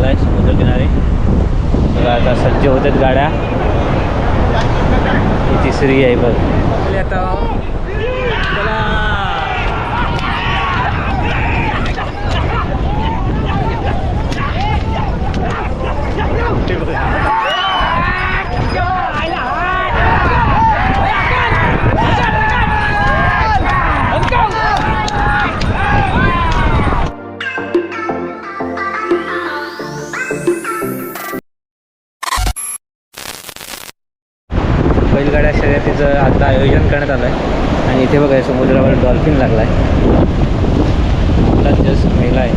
लागला आहे समुद्रकिनारी बघा आता सज्ज होत आहेत गाड्या. ही तिसरी आहे बघ. आता. बैलगाड्या शर्यतीचं आता आयोजन करण्यात आलं आहे आणि इथे बघा समुद्रावर डॉल्फिन लागला आहे जस्ट मेला आहे.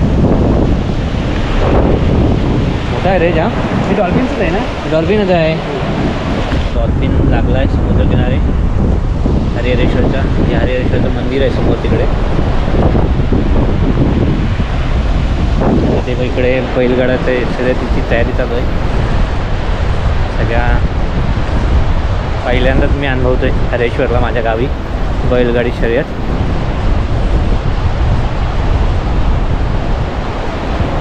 मोठा आहे रे जाम. हे डॉल्फिनचंच आहे ना? डॉल्फिनच आहे. डॉल्फिन लागला आहे समुद्रकिनारी हरिहरेश्वरच्या हे हरिहरेश्वरचं मंदिर आहे समोर तिकडे. ते इकडे बैलगाड्याचे शर्यतीची तयारी चालू आहे. सगळ्या पहिल्यांदाच मी अनुभवतो आहे हरेश्वरला माझ्या गावी बैलगाडी शर्यत.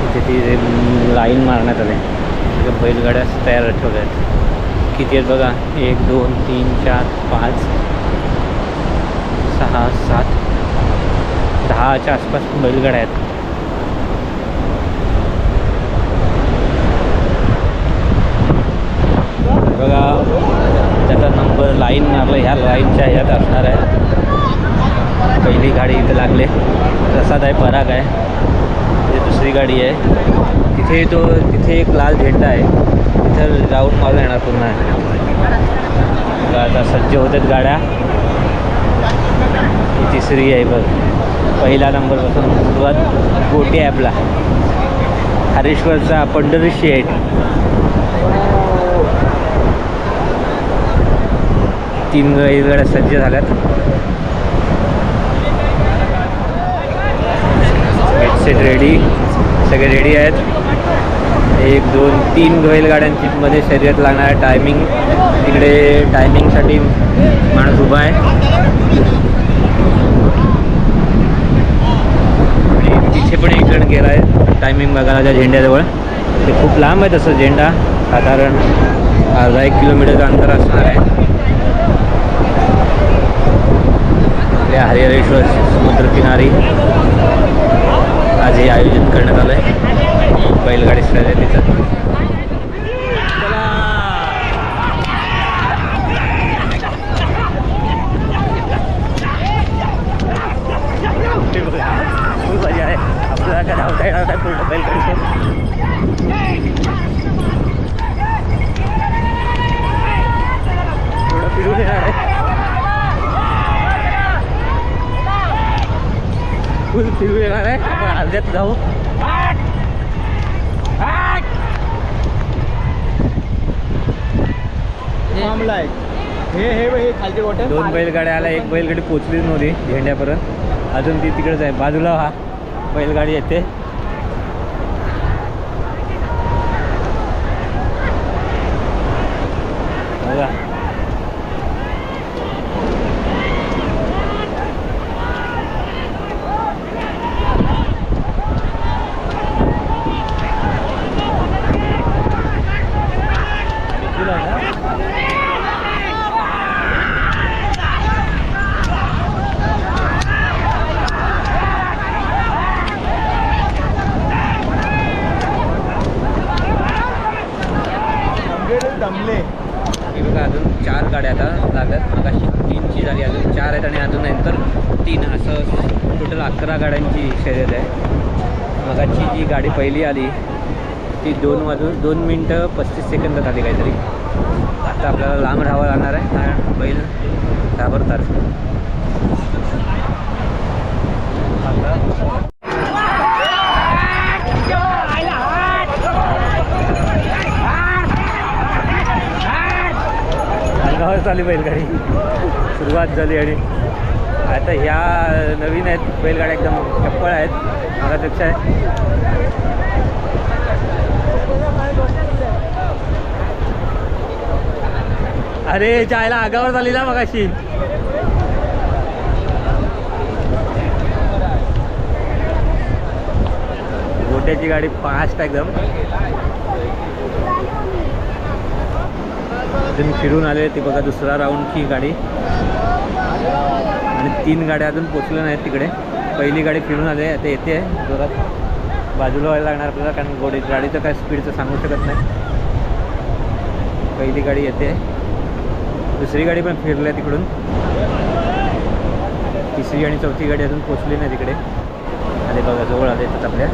इथे ती लाईन मारण्यात आले. तिथे बैलगाड्या तयार ठेवल्या आहेत किती आहेत बघा? एक दोन तीन चार पाच सहा सात. दहाच्या आसपास बैलगाड्या आहेत बघा बरोबर लाईन मारलं ह्या लाईनच्या ह्यात असणार आहे. पहिली गाडी इथे लागले. प्रसाद आहे पराग आहे. दुसरी गाडी आहे. तिथे तो तिथे एक लाल झेंडा आहे. तिथं राऊंड मारून येणार पुन्हा आता सज्ज होतात गाड्या. ही तिसरी आहे बघ. पहिला नंबरपासून सुरुवात गोटी ॲपला. हरेश्वरचा पंढरी शेठ तीन गाड्या सज्ज झाल्यात. हेडसेट रेडी सगळे रेडी आहेत. एक दोन तीन बैलगाड्यांची मध्ये शर्यत लागणार. आहे टायमिंग तिकडे टायमिंगसाठी माणूस उभा आहे. आणि तिथे पण एक जण गेला आहे टायमिंग बघायला त्या झेंड्याजवळ. ते खूप लांब आहे तसं झेंडा. साधारण अर्धा एक किलोमीटरचं अंतर असणार आहे आपल्या हरिहरेश्वर समुद्रकिनारी आज हे आयोजन करण्यात आलं आहे बैलगाडी शर्यतीचं खूप मजा आहे. आपल्याला काय धावता येणार नाही पूर्ण बैलगाडी थोडं फिरून येणार आहे येणार आहे. आपण अर्ध्यात जाऊ. थांबला आहे हे हे बघ, हे खालचे वॉटर दोन बैलगाड्या आल्या. एक बैलगाडी पोचलीच नव्हती. झेंड्यापर्यंत अजून ती तिकडेच आहे. बाजूला हा. बैलगाडी येते बघा दमले हे बघा अजून चार गाड्या आता लागल्यात. मगाशी तीनची झाली अजून चार आहेत आणि अजून नंतर तीन असं टोटल अकरा गाड्यांची शर्यत आहे. मगाची जी गाडी पहिली आली ती दोन वाजून दोन मिनटं पस्तीस सेकंदात आली काहीतरी. आता आपल्याला लांब राहावं लागणार आहे. कारण बैल घाबरतात. आता अंगावर चालली बैलगाडी. सुरुवात झाली आणि आता ह्या नवीन आहेत बैलगाड्या एकदम चप्पळ आहेत मागापेक्षा. अरे जायला आगावर झाली ना मगाशी. गोट्याची गाडी फास्ट एकदम. अजून फिरून आले. ती बघा दुसरा राऊंडची गाडी. आणि तीन गाड्या अजून पोचल्या नाहीत तिकडे. पहिली गाडी फिरून आले. आता येते. जोरात बाजूला व्हायला लागणार आपल्याला कारण गोडी गाडीचं काय स्पीडचं सांगू शकत नाही. पहिली गाडी येते. दुसरी गाडी पण फिरली आहे तिकडून. तिसरी आणि चौथी गाडी अजून पोचली नाही तिकडे. आले बघा जवळ आले तर आपल्या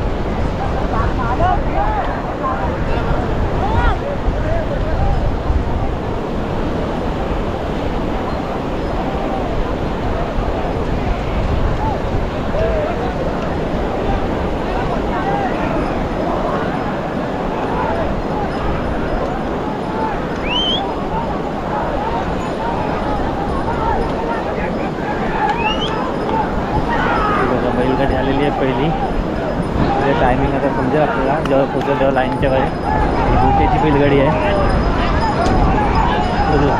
ही बघा बैलगाडी आलेली आहे पहिली म्हणजे टायमिंग आता समजेल आपल्याला तेव्हा लाईनच्या बाहेर दुसऱ्याची बैलगाडी आहे.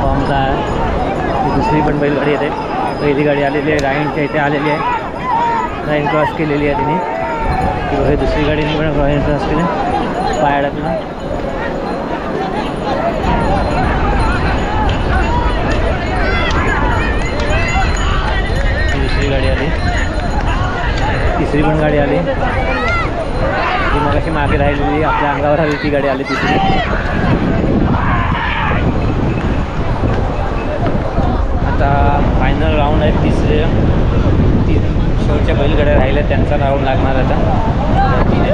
फॉर्मचा आहे. दुसरी पण बैलगाडी येते. पहिली गाडी आलेली आहे. रायनच्या इथे आलेली आहे. राईन क्रॉस केलेली आहे तिने. ती हे दुसरी गाडीने पण राईन क्रॉस केली. पाय अडकला दुसरी गाडी आली. तिसरी पण गाडी आली. ती मग अशी मागे राहिलेली आपल्या अंगावर हवी ती गाडी आली तिसरी आता फायनल राऊंड आहे तिसरे तीन शेवटच्या बैलगाड्या राहिल्या त्यांचा राऊंड लागणार आता.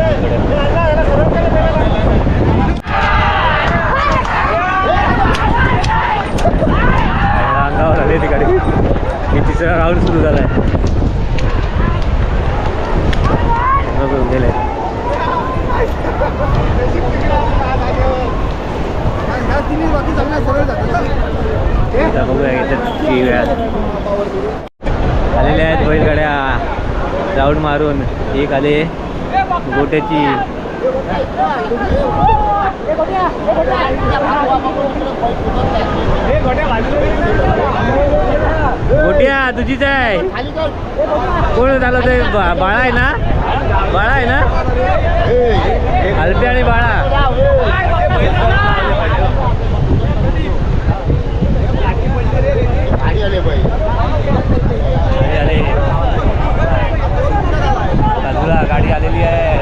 अंगावर आली ती गाडी. हे तिसरा राऊंड सुरू झाला आहे गेले आता बघूया याच्यात किती वेळात आलेल्या आहेत बैलगाड्या. राऊंड मारून. एक आले गोट्याची. गोट्या. तुझीच आहे. कोण झालं ते बा- बाळा आहे ना? बाळा आहे ना? अल्पे आणि बाळा गाडी आली बाजूला गाडी आलेली आहे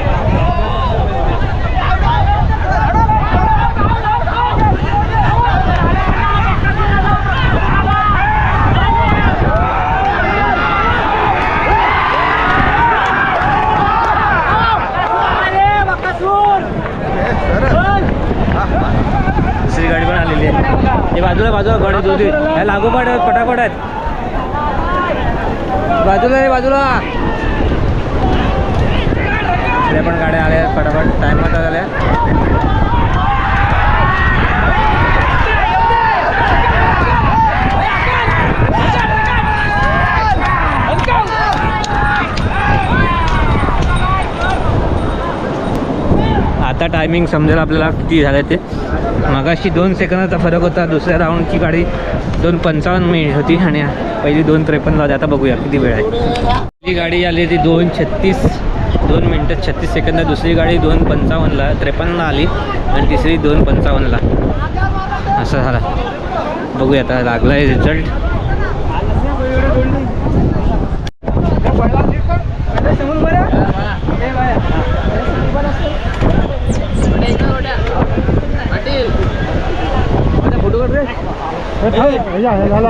दुसरी गाडी पण आलेली आहे ते बाजूला बाजूला गाडी दोन्ही ह्या लागोपाठ आहेत, पटापट आहेत बाजूला आहे पण गाड्या आल्या फटाफट. टाइम टायमात झाल्या आता टायमिंग समजेल आपल्याला किती झालं ते. मगाशी दोन सेकंदाचा फरक होता. दुसऱ्या राऊंडची गाडी दोन पंचावन्न मिनिट होती आणि पहिली दोन त्रेपन्न झाली आता बघूया किती वेळ आहे. पहिली गाडी आली ती दोन छत्तीस दोन मिनटं छत्तीस सेकंद. दुसरी गाडी दोन पंचावन्नला त्रेपन्नला आली आणि तिसरी दोन पंचावन्नला. असं झालं. बघूया आता लागला आहे रिझल्ट झाला